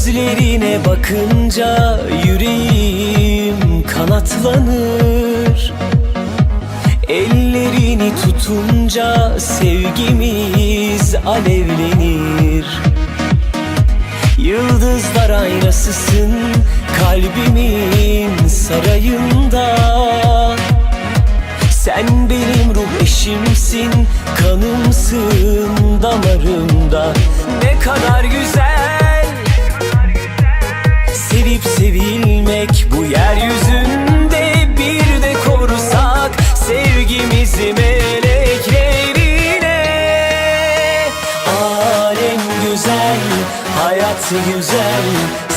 Gözlerine bakınca yüreğim kanatlanır. Ellerini tutunca sevgimiz alevlenir. Yıldızlar aynasısın kalbimin sarayında. Sen benim ruh eşimsin, kanımsın damarımda hayat güzel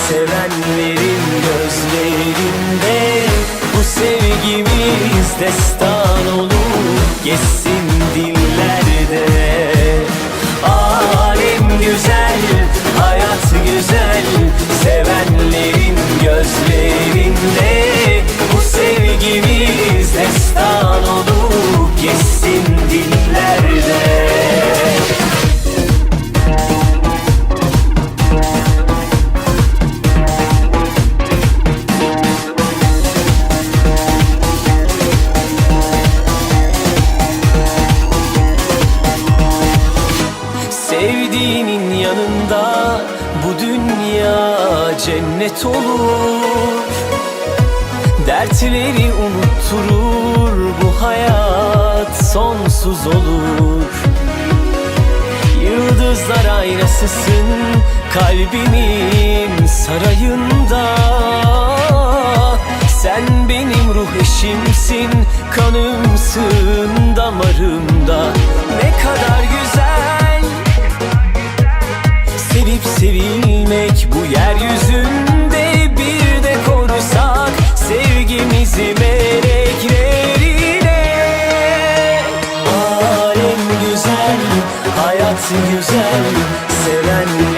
Sevenlerin gözlerinde. Bu sevgimiz destan olur Geçsin dillerde Sevdiğinin yanında bu dünya cennet olur. Dertleri unutturur bu hayat sonsuz olur. Yıldızlar aynasısın kalbimin sarayında. Sen benim ruh eşimsin kanımsın damarımda. Ne kadar güzel sevilmek bu yeryüzünde bir de korusak sevgimizi meleklerine. Alem güzel, hayat güzel, seven